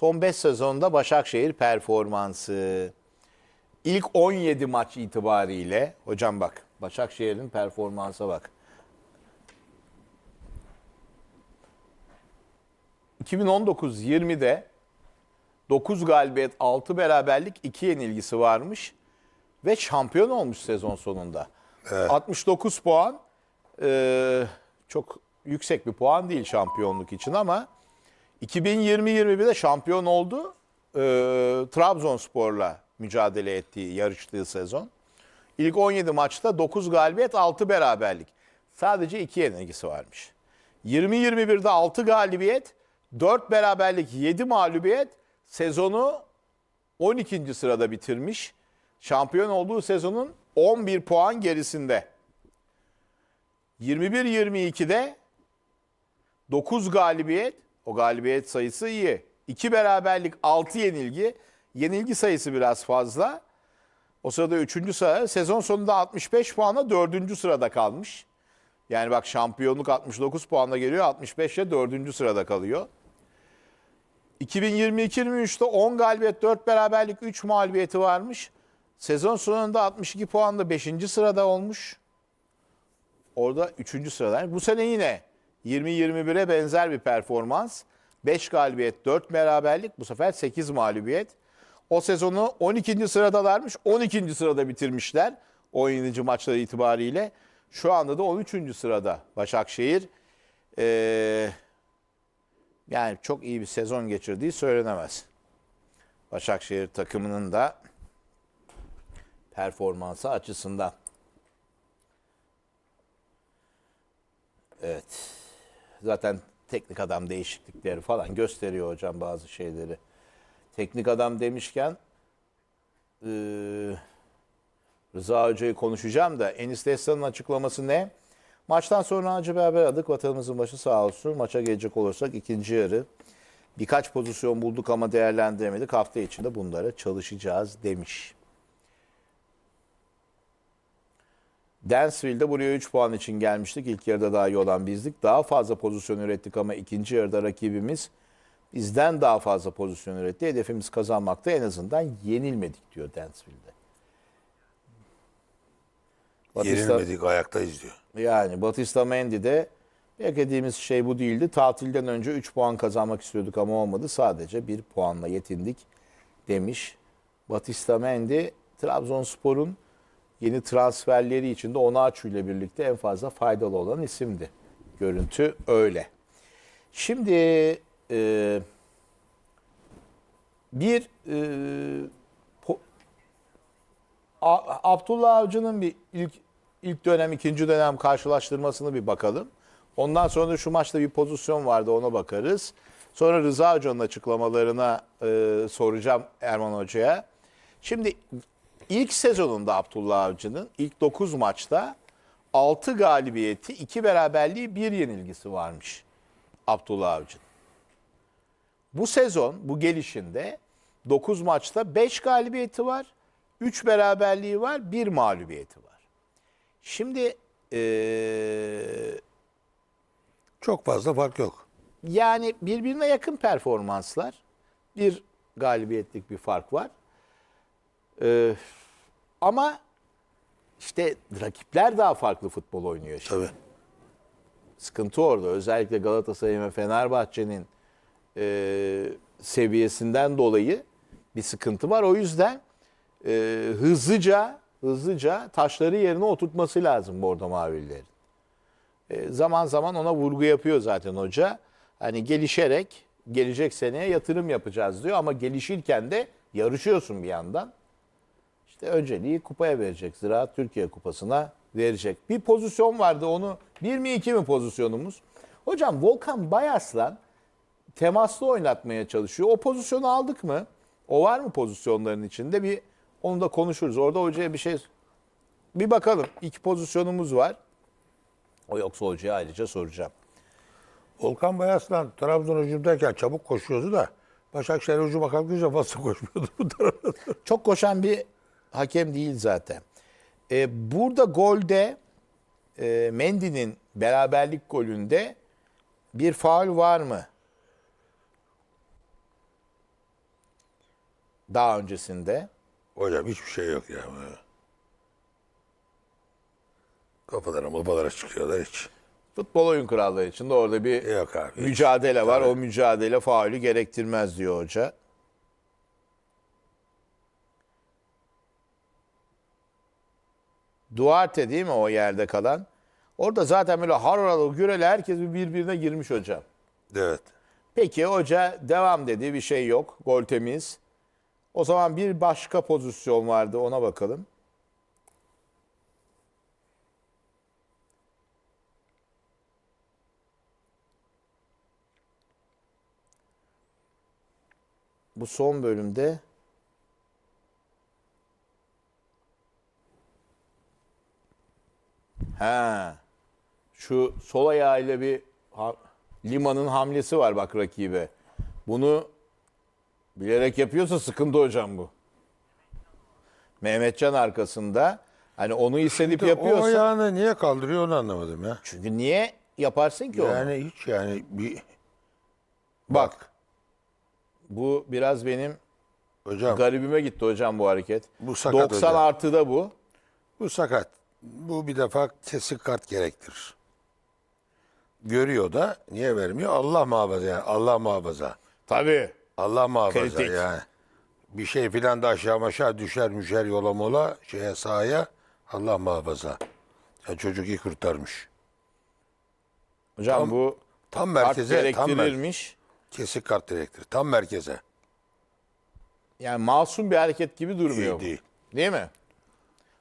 Son 5 sezonda Başakşehir performansı. İlk 17 maç itibariyle hocam bak Başakşehir'in performansa bak. 2019-20'de 9 galibiyet, 6 beraberlik, 2 yenilgisi varmış ve şampiyon olmuş sezon sonunda. 69 puan e, çok yüksek bir puan değil şampiyonluk için ama 2020-21'de şampiyon oldu. E, Trabzonspor'la mücadele ettiği, yarıştığı sezon. İlk 17 maçta 9 galibiyet, 6 beraberlik. Sadece 2 yenilgisi varmış. 20-21'de 6 galibiyet, 4 beraberlik, 7 mağlubiyet. Sezonu 12. sırada bitirmiş. Şampiyon olduğu sezonun 11 puan gerisinde. 21-22'de 9 galibiyet, o galibiyet sayısı iyi. 2 beraberlik, 6 yenilgi. Yenilgi sayısı biraz fazla. O sırada 3. sıra. Sezon sonunda 65 puanla 4. sırada kalmış. Yani bak şampiyonluk 69 puanla geliyor. 65 ile 4. sırada kalıyor. 2022-23'te 10 galibiyet, 4 beraberlik, 3 mağlubiyeti varmış. Sezon sonunda 62 puanla 5. sırada olmuş. Orada 3. sırada. Bu sene yine 20-21'e benzer bir performans. 5 galibiyet, 4 beraberlik, bu sefer 8 mağlubiyet. O sezonu 12. sıradalarmış. 12. sırada bitirmişler. 17. maçları itibariyle. Şu anda da 13. sırada Başakşehir. Ee, yani çok iyi bir sezon geçirdiği söylenemez. Başakşehir takımının da performansı açısından. Evet. Zaten teknik adam değişiklikleri falan gösteriyor hocam bazı şeyleri. Teknik adam demişken eee, Rıza Hoca'yı konuşacağım da Enis Destan'ın açıklaması ne? Maçtan sonra acı bir haber. Vatanımızın başı sağ olsun. Maça gelecek olursak ikinci yarı birkaç pozisyon bulduk ama değerlendiremedik. Hafta içinde bunlara çalışacağız demiş. Dansville'de buraya 3 puan için gelmiştik. İlk yarıda daha iyi olan bizdik. Daha fazla pozisyon ürettik ama ikinci yarıda rakibimiz bizden daha fazla pozisyon üretti. Hedefimiz kazanmakta en azından yenilmedik diyor Dansville'de. Batista- Yenilmedik ayaktayız diyor. yani Batista Mendy'de beklediğimiz şey bu değildi. Tatilden önce 3 puan kazanmak istiyorduk ama olmadı. Sadece 1 puanla yetindik demiş. Batista Mendy Trabzonspor'un yeni transferleri içinde Onaçu ile birlikte en fazla faydalı olan isimdi. Görüntü öyle. Şimdi e, bir e, po- A- Abdullah Avcı'nın bir ilk ilk dönem, ikinci dönem karşılaştırmasını bir bakalım. Ondan sonra şu maçta bir pozisyon vardı ona bakarız. Sonra Rıza Hoca'nın açıklamalarına e, soracağım Erman Hoca'ya. Şimdi ilk sezonunda Abdullah Avcı'nın ilk 9 maçta 6 galibiyeti, 2 beraberliği, 1 yenilgisi varmış Abdullah Avcı'nın. Bu sezon bu gelişinde 9 maçta 5 galibiyeti var, 3 beraberliği var, 1 mağlubiyeti var. Şimdi eee, Çok fazla fark yok. yani birbirine yakın performanslar. Bir galibiyetlik bir fark var. Eee, ama işte rakipler daha farklı futbol oynuyor şimdi. Tabii. Sıkıntı orada. Özellikle Galatasaray'ın ve Fenerbahçe'nin e, seviyesinden dolayı bir sıkıntı var. O yüzden e, hızlıca hızlıca taşları yerine oturtması lazım Bordo Mavililerin. E, zaman zaman ona vurgu yapıyor zaten hoca. Hani gelişerek gelecek seneye yatırım yapacağız diyor ama gelişirken de yarışıyorsun bir yandan. İşte önceliği kupaya verecek. Ziraat Türkiye Kupası'na verecek. Bir pozisyon vardı onu. Bir mi iki mi pozisyonumuz? Hocam Volkan Bayaslan temaslı oynatmaya çalışıyor. O pozisyonu aldık mı? O var mı pozisyonların içinde? Bir onu da konuşuruz. Orada hocaya bir şey bir bakalım. İki pozisyonumuz var. O yoksa hocaya ayrıca soracağım. Volkan Bayaslan Trabzon hücumdayken çabuk koşuyordu da Başakşehir hücuma kalkınca fazla koşmuyordu bu tarafa. Çok koşan bir hakem değil zaten. Ee, burada golde e, Mendy'nin beraberlik golünde bir faul var mı? daha öncesinde. Hocam hiçbir şey yok ya. Kafalara mabalara çıkıyorlar hiç. Futbol oyun kuralları içinde orada bir Yok abi. hiç. mücadele var. O mücadele faulü gerektirmez diyor hoca. Duarte değil mi o yerde kalan? Orada zaten böyle haralalı gürele herkes bir birbirine girmiş hocam. Evet. Peki hoca devam dedi bir şey yok. Gol temiz. O zaman bir başka pozisyon vardı ona bakalım. Bu son bölümde Ha. Şu sol ayağıyla bir ha- Lima'nın hamlesi var bak rakibe. Bunu bilerek yapıyorsa sıkıntı hocam bu. Mehmetcan arkasında. Hani onu hissedip O yapıyorsa. ayağını niye kaldırıyor onu anlamadım ya. Çünkü niye yaparsın ki onu? Yani hiç yani bir Bak. Bu biraz benim hocam garibime gitti hocam bu hareket. Bu sakat 90 hocam. artıda bu. bu sakat. Bu bir defa kesik kart gerektirir. Görüyor da niye vermiyor? Allah muhafaza yani. Allah muhafaza. Tabii. Allah muhafaza Kritik. yani. Bir şey filan da aşağı aşağı düşer müşer yola mola şeye sahaya Allah muhafaza. Ya çocuk iyi kurtarmış. Hocam Tam- bu Tam kart merkeze tam mer- kesik kart gerektirir. Tam merkeze. Yani masum bir hareket gibi durmuyor. Değil, bu. değil. Değil mi?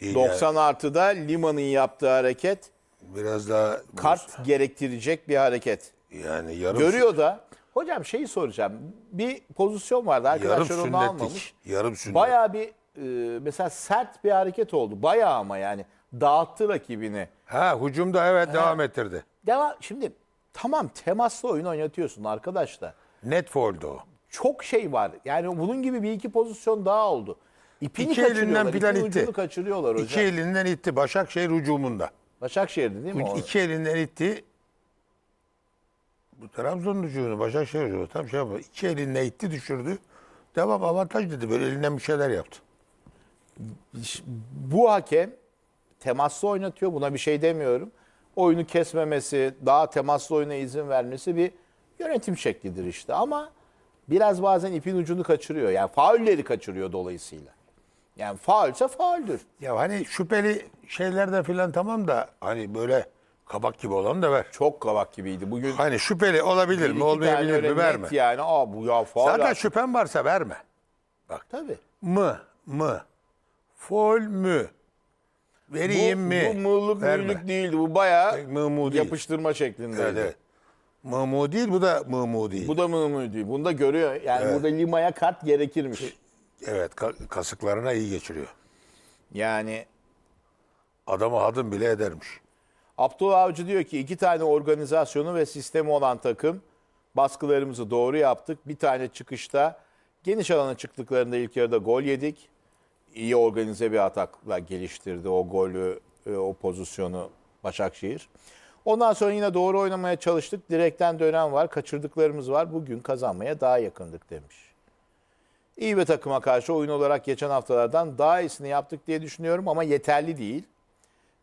Değil 90 artıda Lima'nın yaptığı hareket yani. Biraz daha kart gerektirecek bir hareket. yani yarım Görüyor da. Hocam şeyi soracağım. Bir pozisyon vardı. yarım Arkadaşlar onu almamış. Yarım sünnet. Bayağı bir e, mesela sert bir hareket oldu. Bayağı ama yani dağıttı rakibini. Ha hücumda evet devam ettirdi. Devam şimdi tamam temaslı oyun oynatıyorsun arkadaşlar. Net fauldü o. Çok şey var. Yani bunun gibi bir iki pozisyon daha oldu. İpini İki kaçırıyorlar. elinden ipin itti. ucunu kaçırıyorlar hocam. İki elinden itti. Başakşehir hücumunda. Başakşehir'di değil mi o? İki elinden itti. Bu Trabzon hücumunu Başakşehir hücumu tam şey yapıyor. İki elinden itti düşürdü. Devam avantaj dedi. Böyle elinden bir şeyler yaptı. Bu hakem temaslı oynatıyor. Buna bir şey demiyorum. Oyunu kesmemesi, daha temaslı oyuna izin vermesi bir yönetim şeklidir işte. Ama biraz bazen ipin ucunu kaçırıyor. Yani faulleri kaçırıyor dolayısıyla. Yani faulse fauldür. Ya hani şüpheli şeylerde filan tamam da hani böyle kabak gibi olan da ver. Çok kavak gibiydi. Bugün Hani şüpheli olabilir mi olmayabilir mi verme. Yani aa bu ya faul. Zaten artık. şüphen varsa verme. Tabii. Mı mı fol mü vereyim bu, mi? Bu mığlık Verme. mığlık değildi. Bu bayağı Mı değil. yapıştırma şeklindeydi. Evet, evet. Mı değil bu da mı değil. Bu da mı mı değil. Bunda görüyor. Yani burada Lima'ya kart gerekirmiş. Evet ka- kasıklarına iyi geçiriyor. Yani Adamı hadım bile edermiş. Abdullah Avcı diyor ki iki tane organizasyonu ve sistemi olan takım baskılarımızı doğru yaptık. Bir tane çıkışta geniş alana çıktıklarında ilk yarıda gol yedik. İyi organize bir atakla geliştirdi o golü, e, o pozisyonu Başakşehir. Ondan sonra yine doğru oynamaya çalıştık. Direkten dönen var, kaçırdıklarımız var. Bugün kazanmaya daha yakındık demiş. İyi bir takıma karşı oyun olarak geçen haftalardan daha iyisini yaptık diye düşünüyorum ama yeterli değil.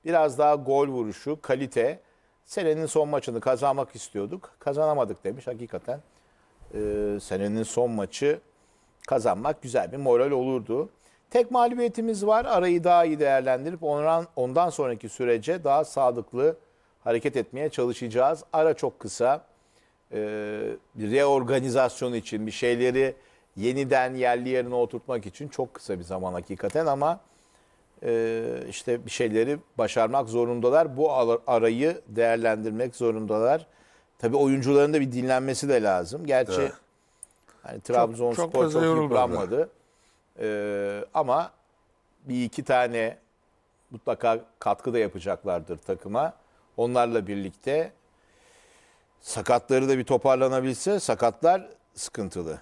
Biraz daha gol vuruşu, kalite. Senenin son maçını kazanmak istiyorduk. Kazanamadık demiş hakikaten. Ee, senenin son maçı kazanmak güzel bir moral olurdu. Tek mağlubiyetimiz var. Arayı daha iyi değerlendirip ondan, sonraki sürece daha sadıklı hareket etmeye çalışacağız. Ara çok kısa. Ee, reorganizasyon için bir şeyleri yeniden yerli yerine oturtmak için çok kısa bir zaman hakikaten ama e, işte bir şeyleri başarmak zorundalar. Bu ar- arayı değerlendirmek zorundalar. Tabii oyuncuların da bir dinlenmesi de lazım. Gerçi Evet. hani Trabzonspor çok çok, yorulmadılar. yıpranmadı. Ee, ama bir iki tane mutlaka katkı da yapacaklardır takıma. Onlarla birlikte sakatları da bir toparlanabilse sakatlar sıkıntılı.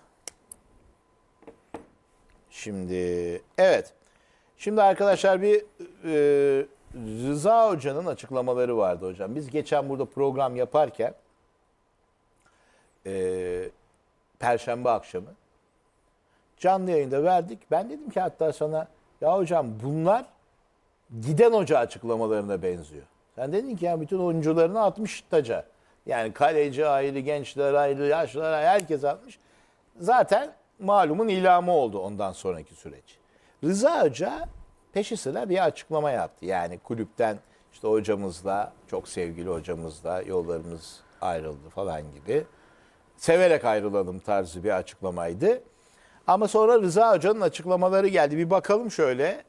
Şimdi evet. Şimdi arkadaşlar bir e, Rıza Hoca'nın açıklamaları vardı hocam. Biz geçen burada program yaparken e, Perşembe akşamı canlı yayında verdik. Ben dedim ki hatta sana ya hocam bunlar giden hoca açıklamalarına benziyor. Sen dedin ki ya bütün oyuncularını atmış taca. Yani kaleci ayrı, gençler ayrı, yaşlılar ayrı, herkes atmış. Zaten malumun ilamı oldu ondan sonraki süreç. Rıza Hoca peşi sıra bir açıklama yaptı. Yani kulüpten işte hocamızla, çok sevgili hocamızla yollarımız ayrıldı falan gibi. Severek ayrılalım tarzı bir açıklamaydı. Ama sonra Rıza Hoca'nın açıklamaları geldi. Bir bakalım şöyle.